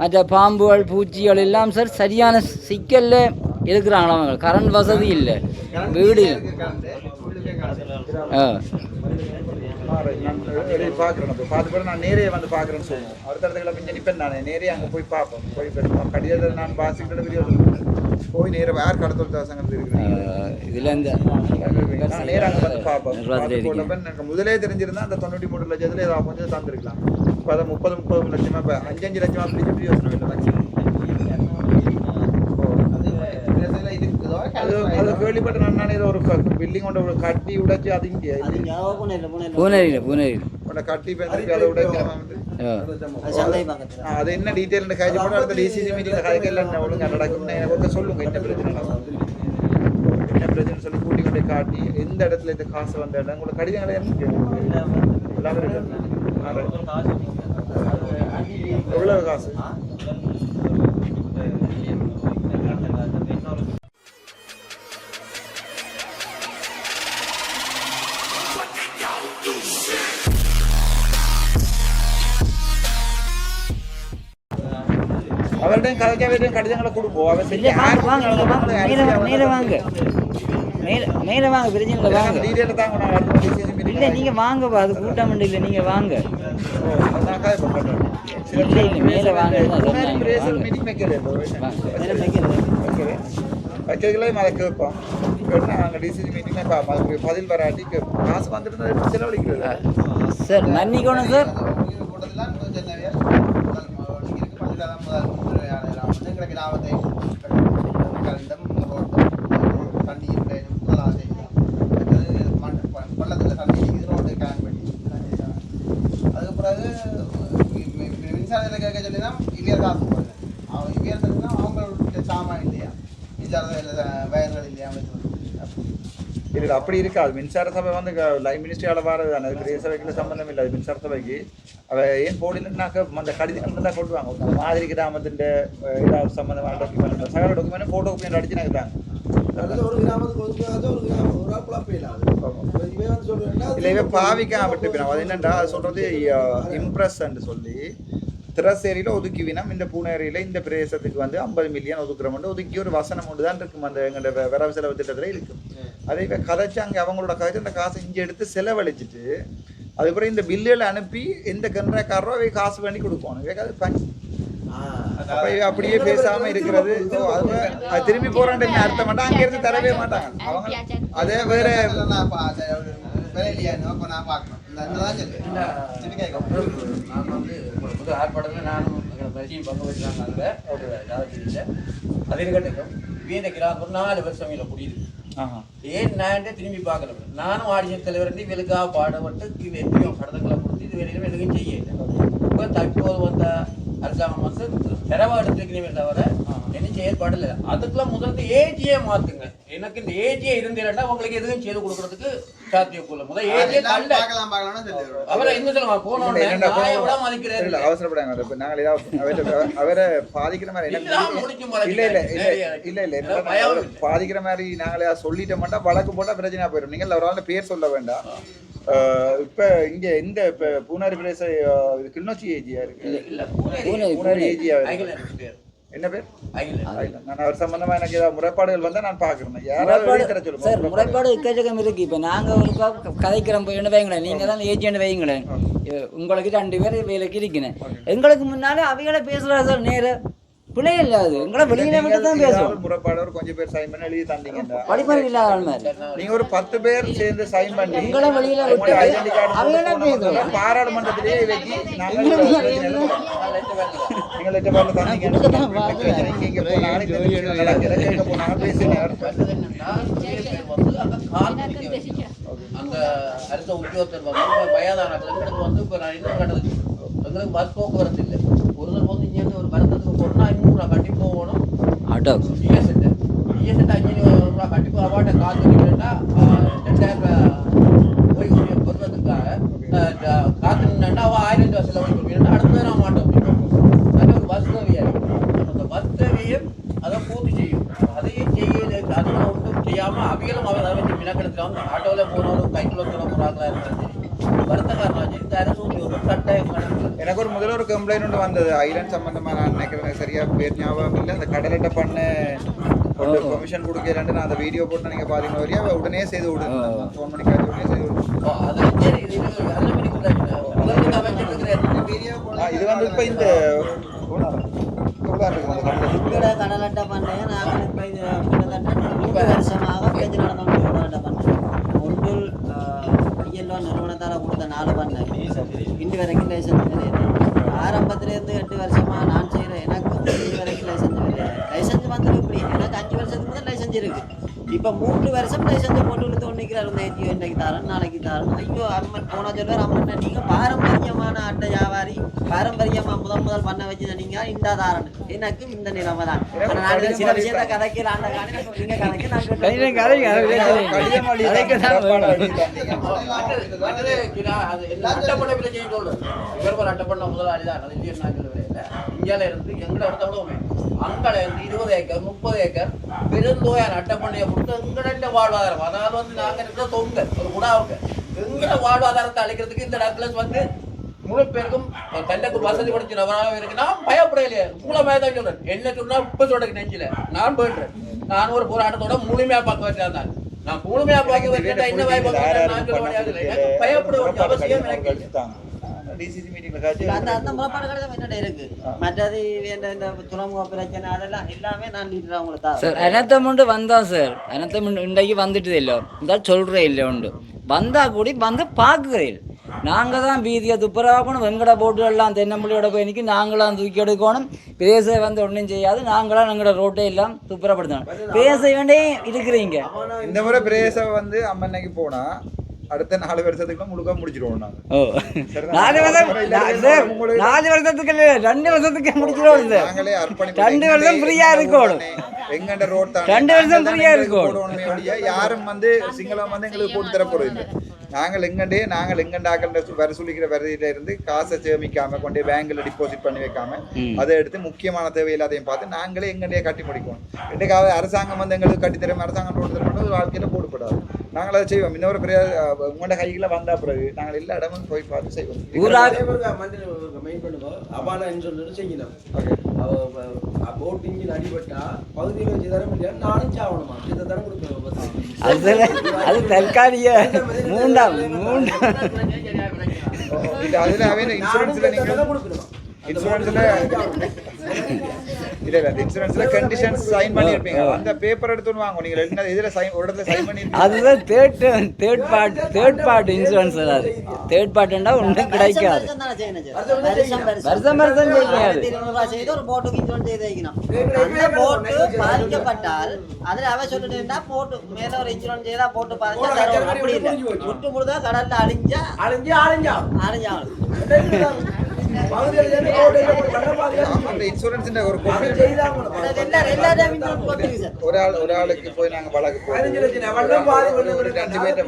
மற்ற பாம்புகள் பூச்சிகள் எல்லாம் சார் சரியான சிக்கல்ல இருக்கிறாங்களா அவங்க கரண்ட் வசதி இல்லை. வீடு நான் நேரே வந்து பார்க்குறேன்னு சொல்லுவோம். அடுத்த இடத்துல நிற்பேன் நான். நேரே அங்கே போய் பார்ப்போம். போய் கடிதத்தில் நான் வாசிக்கிற வீடியோ போய் நேராக யார் கடத்தல் இருக்கிறேன் இதில் இந்த நான் நேரா அங்க வந்து பார்ப்போம். எனக்கு முதலே தெரிஞ்சிருந்தா அந்த தொண்ணூற்றி மூணு லட்சத்துல ஏதாவது கொஞ்சம் தந்திருக்கலாம். இப்போ அதை முப்பது முப்பது லட்சமா இப்போ அஞ்சஞ்சு லட்சமா பிடிச்சி பிரயோசனம் இல்லை மேக்ஸிமம் கேள்விப்பட்ட நான் ஒரு பில்டிங் கொண்டு ஒரு கட்டி உடைச்சு அது இங்கே பூனேரியில் பூனேரியில். கொண்ட கட்டி பேசி அதை ஆ, அது என்ன டீட்டெயில் காய்ச்சி போட்டு அடுத்த டிசிசி மீட்டிங்ல காய்க்க எல்லாம் ஒழுங்கா நடக்கும்னு எனக்கு ஒருத்தர் சொல்லுங்க என்ன பிரச்சனை என்ன பிரச்சனை சொல்லி கூட்டி கொண்டு காட்டி எந்த இடத்துல இந்த காசு வந்த இடம். எவ்வளவு காசு அவர்கிட்ட கதைக்க வேண்டிய கடிதங்களை கொடுப்போம் இல்லை செய்ய வாங்க வாங்க மேலே வாங்க மேலே வாங்க மேலே மேலே வாங்க பிரச்சனை இல்லை வாங்க டீட்டெயில் தாங்க நான் இல்லை நீங்கள் வாங்க அது கூட்டம் இல்லை நீங்கள் வாங்க இல்லை இல்லை மேலே வாங்க மீட்டிங் வைக்கிறதுலையும் அதை கேட்போம் கேட்டா நாங்கள் டிசிசி மீட்டிங்ல பார்ப்போம் அதுக்கு பதில் வராட்டி கேட்போம் காசு வந்துட்டு செலவழிக்கிறது சார் மன்னிக்கணும் சார் அதுக்கு பிறகு மின்சாரத்தில் கேட்க சொல்லி இவியர் காசு போடுறேன் அவன் இவியர் தெரிஞ்சா அவங்களுடைய சாமான் இல்லையா மின்சாரத்தில் வயல்கள் இல்லையா இல்லை அப்படி இருக்காது. மின்சார சபை வந்து லைன் மினிஸ்ட்ரியால் வரது தானே. அது பெரிய சபைக்குள்ள சம்பந்தம் இல்லை. அது மின்சார சபைக்கு. அவ ஏன் போடலன்னாக்க அந்த கடிதங்கள் தான் கொண்டு வாங்க. அந்த மாதிரி கிராமத்தின் ஏதாவது சம்பந்தமான டாக்குமெண்ட் சகல டாக்குமெண்ட் ஃபோட்டோ காப்பி அடிச்சு எனக்கு தாங்க. ஒரு கிராமத்துக்கு ஒதுக்காது ஒரு கிராமம் ஒரு ஆள் குழப்பம் இல்லாது இல்லை இவன் பாவிக்காம விட்டு அது என்னண்டா? அது சொல்றது இம்ப்ரெஸ்ன்னு சொல்லி திரசேரியில் ஒதுக்கி வினம். இந்த பூனேரியில் இந்த பிரதேசத்துக்கு வந்து ஐம்பது மில்லியன் ஒதுக்குறோம்னு ஒதுக்கி ஒரு வசனம் ஒன்று தான் இருக்கும்? அந்த எங்களோட வரவு செலவு திட்டத்தில் இருக்கும் அதை இவன் கதைச்சு அங்கே அவங்களோட கதைச்சு அந்த காசை இங்கே எடுத்து செலவழிச்சிட்டு அதுக்கப்புறம் இந்த பில்லுகளை அனுப்பி எந்த கன்றாக்காரரோ அவை காசு பண்ணி கொடுக்கணும் இவன் அது பஞ்சு அப்படியே பேசாம இருக்கிறது. அது திரும்பி போறான்னு அர்த்தம் மாட்டாங்க அங்க இருந்து தரவே மாட்டாங்க. அவங்க அதே வேற நான் வேலை இல்லையா பார்க்கணும் தான் நான் வந்து ஒரு புது ஆர்ப்பாட்டத்தில் நானும் பரிசையும் பங்கு வச்சுருக்காங்க அதில் ஜாதகத்தில் அது இருக்கட்டும் வீத கிராமம் நாலு வருஷம் இல்லை முடியுது ஏன் நான் திரும்பி பார்க்கல? நானும் ஆடிஷன் தலைவர் இவளுக்காக பாடப்பட்டு வெற்றியும் எத்தனையோ கொடுத்து இது வெளியிலும் எதுவும் செய்யல. இப்போ தற்போது வந்த அரசாங்கம் வந்து தெரவா எடுத்துருக்கிறீங்க தவிர என்ன செயல்பாடு இல்லை. அதுக்கெல்லாம் முதல்ல ஏஜியே மாத்துங்க. எனக்கு இந்த ஏஜியே இருந்தேன்னா உங்களுக்கு எதுவும் செய்து கொடுக்கறதுக்கு சாத்தியக்குள்ள முதல் ஏஜியே சொல்லு அவரை என்ன சொல்லுங்க என்னடா நான் எவ்வளோ இல்ல, அவசரப்படாங்க இப்ப நாங்கள் ஏதாவது அவரை அவரை பாதிக்கிற மாதிரி இல்ல, இல்ல இல்ல இல்ல இல்ல. பாதிக்கிற மாதிரி நாங்களே அதை சொல்லிட்ட மாட்டோம் வழக்கு போட்டா பிரச்சனையா போயிடும். நீங்கள் ஒரு ஆள் பேர் சொல்ல வேண்டாம். இப்ப இங்க இந்த இப்ப பூனாரி பிரதேச கிளிநொச்சி ஏஜியா இருக்கு. என்ன பேர். நான் அவர் சம்பந்தமா எனக்கு ஏதாவது முறைப்பாடுகள் வந்தா நான் பாக்குறேன் யாராவது சார் முறைப்பாடு. எக்கச்சக்கம் இருக்கு. இப்போ நாங்கள் ஒரு கதைக்கிறோம் போய் வைங்களேன். நீங்கள் தான் ஏஜென்ட் வைங்களேன். உங்களுக்கு ரெண்டு பேர் வேலைக்கு இருக்கணும். எங்களுக்கு முன்னாலே அவைகளை பேசுகிறா சார் நேர. பிள்ளை இல்லை அது. எங்களை வெளியில மட்டும் தான் முறைப்பாடு ஒரு கொஞ்சம் பேர் சைன் பண்ணி எழுதி தந்தீங்கன்னா படிப்பறிவு இல்லாத ஆள் மாதிரி. நீங்க ஒரு பத்து பேர் சேர்ந்து சைன் பண்ணி எங்களை வெளியில விட்டு பேசுவோம். முதல்ல பாராளுமன்றத்திலேயே வச்சு தந்தீங்க. அந்த அரச உத்தியோகத்தர் வந்து வயதான எங்களுக்கு வந்து இப்போ நான் இன்னும் கட்டது எங்களுக்கு பஸ் போக்குவரத்து இல்லை. ஒரு தடவை வந்து இங்கேருந்து ஒரு மருந்தத்துக்கு போகணும்னா ஐநூறுரூவா கட்டி போகணும் ஆட்டோ ஜிஎஸ்எட்டு ஜிஎஸ்எட்டு அஞ்சு ரூபா கட்டி போய் அவாட்ட காசு ரெண்டாயிரம் ரூபா போய் வருவதுக்காக காசு நின்னா அவள் ஆயிரம் ரூபா செலவு கொடுப்பீங்கன்னா அடுத்த நான் மாட்டோம் அது ஒரு பஸ் சேவையாக அந்த பஸ் சேவையும் அதை பூர்த்தி செய்யும் அதையும் செய்ய அதுவும் ஒன்றும் செய்யாமல் அவிகளும் அவர் அதை வச்சு மினக்கெடுக்கிறாங்க ஆட்டோவில் போனவரும் கைக்குள்ள போனவங்க இருந்தாலும் சரி வருத்தக்காரனாச்சு இந்த அரசு ஒரு கட்டாயம் கணக்கு எனக்கு ஒரு முதல்ல ஒரு கம்ப்ளைண்ட் ஒன்று வந்தது. ஐலண்ட் சம்பந்தமா நான் நினைக்கிறேன். சரியா பேர் ஞாபகம் இல்லை. அந்த கடலட்டை பண்ண ஒரு பெர்மிஷன் கொடுக்கலன்ட்டு நான் அந்த வீடியோ போட்டு நீங்க பாத்தீங்க வரையா உடனே செய்து விடு. ஃபோன் பண்ணி கேட்டு உடனே செய்து விடு. ஓ, அது சரி, இது வந்து இப்போ இந்த கடலட்டை பண்ணையை நாங்கள் இப்போ இது கிட்டத்தட்ட மூன்று வருஷமாக பேச்சு நடந்தோம் கடலட்டை பண்ணை ஒன்றில் ஐயல்வா நிறுவனத்தால் கொடுத்த நாலு பண்ணை இன்று வரைக்கும் லைசன்ஸ் கிடையாது ஆரம்பத்திலேருந்து எட்டு வருஷமாக நான் செய்கிறேன் எனக்கு இன்று வரைக்கும் லைசன்ஸ் கிடையாது லைசன்ஸ் வந்தது இப்படி எனக்கு அஞ்சு வருஷத்துக்கு தான் லைசன்ஸ் இருக்குது இப்போ மூன்று வருஷம் லைசன்ஸ் இந்த ஏற்றியோ இன்றைக்கு தரேன் நாளைக்கு தரேன். ஐயோ அம்மன் போனா சொல்வார் அம்மன் நீங்கள் பாரம்பரியமான அட்டை வியாபாரி பாரம்பரியமாக முதல் முதல் பண்ண வச்சு நீங்கள் இந்த தாரன். எனக்கு இந்த நிலைமை தான். நாங்கள் சில விஷயத்தை கதைக்கிறாண்ட காணி நீங்கள் கதைக்க கடிதம் நாங்கள் கதைக்க முதலாளி தான். இருந்து எங்களை இடத்த விடவுமே. அங்கட இருந்து இருபது ஏக்கர் முப்பது ஏக்கர் பெருந்தோயார் அட்டைப்பண்ணையை கொடுத்து எங்கட வாழ்வாதாரம். அதாவது வந்து நாங்க இருக்கிற தொங்க ஒரு உணவுங்க எங்கட வாழ்வாதாரத்தை அழைக்கிறதுக்கு இந்த இடத்துல வந்து முழு பேருக்கும் தன்னுக்கு வசதி படுத்தினவராக இருக்குன்னா பயப்படையிலே மூலமாக தான் சொல்றேன். என்ன சொன்னா இப்ப சொல்றேன் நெஞ்சில. நான் போயிடுறேன். நான் ஒரு போராட்டத்தோட முழுமையா பார்க்க வச்சிருந்தேன் நான் முழுமையா பார்க்க வச்சுட்டா என்ன வாய்ப்பு நான் சொல்ல முடியாது. பயப்பட வேண்டிய அவசியம் எனக்கு டிசிசி மீட்டிங்ல காட்சி அந்த அந்த முறைப்பாடு கடிதம் என்னடா இருக்கு? மற்றது இந்த இந்த துறைமுக பிரச்சனை அதெல்லாம் எல்லாமே நான் லீடர் அவங்களுக்கு தான் சார் அனத்தம் உண்டு வந்தோம் சார். அனத்தம் இன்றைக்கு வந்துட்டு இல்லை. இந்த சொல்கிறே இல்லை உண்டு. வந்தா கூடி வந்து பார்க்குறேன் நாங்கள் தான் வீதியை துப்புரவாக்கணும் வெங்கட போட்டு எல்லாம் தென்னம்பள்ளியோட போய் நிற்கி நாங்களாம் தூக்கி எடுக்கணும். பேச வந்து ஒன்றும் செய்யாது. நாங்களாம் எங்களோட ரோட்டை எல்லாம் துப்புரப்படுத்தணும். பேச வேண்டே இருக்கிறீங்க. இந்த முறை பிரேச வந்து அம்மன்னைக்கு போனா அடுத்த நாலு வருஷத்துக்கு முழுக்க முடிச்சிருவோம் நாங்க. ஓ. நாலு வருஷம் நாலு வருஷத்துக்கு ரெண்டு வருஷத்துக்கு முடிச்சிடுவோம் சார். நாங்களே அர்ப்பணிப்பு ரெண்டு வருஷம் ஃப்ரீயா இருக்கணும். எங்கண்ட ரோட் தான். ரெண்டு வருஷம் நாங்கள் இருக்கணும். போடணுமே ஒழிய யாரும் வந்து சிங்களம் வந்து எங்களுக்கு போட்டு தர போறது இல்லை. நாங்கள் எங்கண்டே நாங்கள் எங்கண்டாக்கள் வர சொல்லிக்கிற வரியில இருந்து காசை சேமிக்காம கொண்டு பேங்க்ல டிபாசிட் பண்ணி வைக்காம. அதை எடுத்து முக்கியமான தேவை எல்லாத்தையும் பார்த்து நாங்களே எங்கண்டே கட்டி முடிக்கணும். என்னைக்காவது அரசாங்கம் வந்து எங்களுக்கு கட்டி தரும் அரசாங்கம் போட்டு ஒரு வாழ்க்கையில போடப்படாது நாங்கள் அதை செய்வோம். இன்னொரு பெரிய உங்களோட கைகளை வந்தா பிறகு நாங்கள் எல்லா இடமும் போய் பார்த்து செய்வோம். ஊரா மெயின் பண்ணுவோம் அபானான்னு சொல்லிட்டு செய்யணும். ஓகே. போட் இன்ஜின் அடிபட்டா பகுதியில் வச்சு தர முடியாது. நானும் சாவணுமா? இதை தரம் கொடுக்கணும் அது தற்காலிக மூண்டாம் மூண்டாம் அதுல அவன் இன்சூரன்ஸ்ல நீங்க கொடுக்கணும்? இன்சூரன்ஸ்ல இல்ல இல்ல இன்சூரன்ஸ்ல கண்டிஷன்ஸ் சைன் பண்ணிருப்பீங்க. அந்த பேப்பர் எடுத்து வாங்க. நீங்க ரெண்டு இதுல சைன் ஒரு இடத்துல சைன் பண்ணிருப்பீங்க. அதுதான் third third part third part insurance அது. தேர்ட் பார்ட்டுன்னா ஒன்றும் கிடைக்காது. வருஷம். வருஷம் செய்யாது. ஒரு போட்டுக்கு இன்சூரன்ஸ் செய்து வைக்கணும். அந்த போட்டு பாதிக்கப்பட்டால் அதுல அவ சொல்லிட்டு போட்டு மேல ஒரு இன்சூரன்ஸ் செய்தா போட்டு பாதிச்சா அப்படி இல்லை. முட்டு முழுதா கடல்ல அழிஞ்சா அழிஞ்சு அழிஞ்சா. அழிஞ்சாலும் சார்.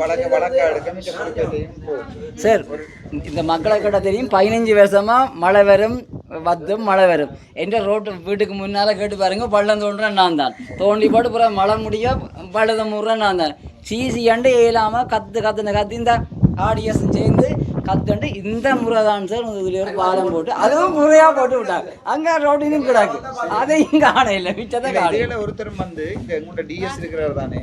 வழக்கு வழக்கு இந்த மக்களை கூட தெரியும் பதினஞ்சு வருஷமா மழை வரும் வத்தும் மழை வரும். என்ற ரோட்டு வீட்டுக்கு முன்னால கேட்டு பாருங்க பள்ளம் தோன்றேன் நான் தான். தோண்டி போட்டு புறம் மழை முடிய பள்ளத்தை முடுறேன் நான் தான். சிசி அண்டு இயலாம கத்து கத்துன கத்து இந்த ஆடியன்ஸும் சேர்ந்து கத்துண்டு இந்த முறை தான் சார் இதுல ஒரு பாலம் போட்டு அதுவும் முறையா போட்டு விட்டாங்க. அங்க ரோட்டினும் கிடக்கு. அதையும் காண இல்லை மிச்சத்தை இதுல ஒருத்தர் வந்து இந்த உங்களோட டிஎஸ் இருக்கிறார் தானே.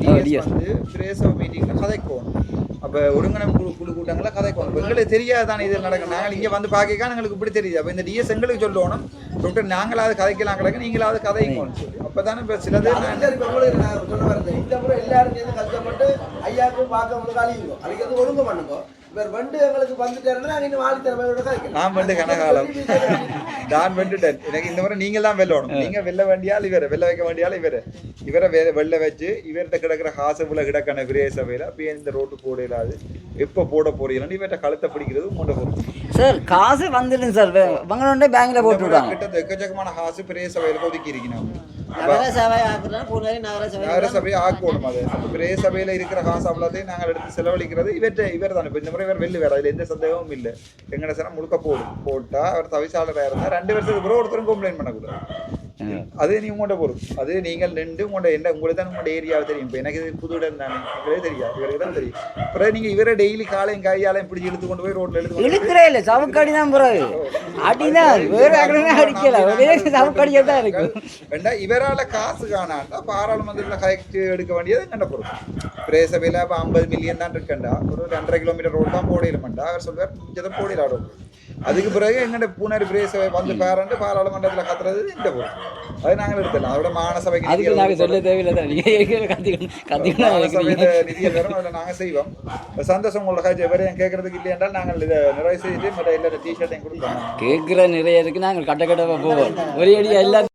டிஎஸ் வந்து பிரேசவ மீட்டிங்ல கதைக்கோணும் அப்ப ஒருங்கிணைப்பு குழு குழு கூட்டங்கள கதைக்கோணும் இப்ப எங்களுக்கு தெரியாது தானே இது நடக்கும் நாங்கள் இங்க வந்து பார்க்க எங்களுக்கு இப்படி தெரியுது. அப்ப இந்த டிஎஸ் எங்களுக்கு சொல்லணும். டாக்டர் நாங்களாவது கதைக்கலாம் கிடக்கு நீங்களாவது கதைக்கணும் சொல்லி. அப்பதானே இப்ப சிலது நான் அந்த இப்ப உங்களுக்கு நான் சொல்ல வரது இந்த முறை எல்லாரும் சேர்ந்து கஷ்டப்பட்டு ஐயாவுக்கும் பார்க்க அழியுங்க அழிக்கிறது ஒழுங்கு பண்ணுங்க. இவர் வண்டு எங்களுக்கு வந்துட்டாருன்னா நாங்க இன்னும் வாழித்தரமையோட கதைக்கலாம் நான் வந்து கனகாலம் நான் வெண்டுட்டேன் எனக்கு இந்த முறை நீங்க தான் வெல்லணும் நீங்க வெல்ல வேண்டியால் இவரை வெல்ல வைக்க வேண்டியால் இவரை. இவரை வெ- வெல்ல வச்சு இவர்கிட்ட கிடக்கிற காசுக்குள்ள கிடக்கான விரய சபையில அப்படியே இந்த ரோட்டு போட இல்லாது எப்ப போட போறீங்கன்னு இவர்கிட்ட கழுத்தை பிடிக்கிறது மூட்டை போடுறது சார் காசு வந்துடும் சார். வங்களோட பேங்க்ல போட்டு விட்டாங்க கிட்ட எக்கச்சக்கமான காசு பெரிய சபையில ஒதுக்கி இருக்கணும் நகர சபையை ஆக்கணும் அது. பெரிய சபையில இருக்கிற காசு அவ்வளோத்தையும் நாங்கள் எடுத்து செலவழிக்கிறது இவர்கிட்ட இவர் தான் இப்ப இந்த முறை இவர் வெள்ளு வேற அதுல எந்த சந்தேகமும் இல்லை. எங்கட முழுக்க போடும் போட்டா அவர் தவிசாளராக இருந்தா ரெண்டு வருஷத்துக்கு பிறகு ஒருத்தரும் கம்ப்ளைண்ட் பண்ணக்கூடாது. அது நீ உங்களோட பொறுப்பு அது நீங்கள் நின்று உங்களோட என்ன உங்களுக்கு தான் உங்களோட ஏரியாவை தெரியும். இப்போ எனக்கு புது இடம் தானே. எங்களே தெரியாது. இவருக்கு தான் தெரியும். அப்புறம் நீங்கள் இவரை டெய்லி காலையும் கையாலையும் இப்படி இழுத்து கொண்டு போய் ரோட்டில் போய் இழுக்கிறே இல்லை. சவுக்கடி தான் பிறகு. அடிதான். வேறு அக்கடமே அடிக்கல. ஒரே சவுக்கடியாக தான் இருக்கு வேண்டா இவரால காசு காணாண்டா பாராளுமன்றத்தில் கலெக்ட் எடுக்க வேண்டியது என்ன பொறுப்பு. பிரேசபையில் இப்போ ஐம்பது மில்லியன் தான் இருக்கண்டா ஒரு ரெண்டரை கிலோமீட்டர் ரோடு தான் போடிடமாண்டா அவர் சொல்வார் மிச்சத்தை போடிடாடும் அதுக்கு பிறகு எங்கட பூனரி பிரேசபை வந்து பாருண்டு பாராளுமன்றத்தில் கத்துறது இந்த பொறுப்பு அது நாங்கள் எடுத்துடலாம் அதோட மாநசபைக்கு அதுக்கு நாங்கள் சொல்ல தேவையில்லை நிதியை தரும் அதில் நாங்கள் செய்வோம். சந்தோஷம் உங்களை காய்ச்சி எவரையும் கேட்கறதுக்கு இல்லை என்றால் நாங்கள் இதை நிறைவு செய்துட்டு மற்ற எல்லா டிஷர்ட்டையும் கொடுப்போம். கேட்குற நிறைய இருக்கு. நாங்கள் கட்ட கட்டமாக போவோம். ஒரே அடி எல்லாத்தையும்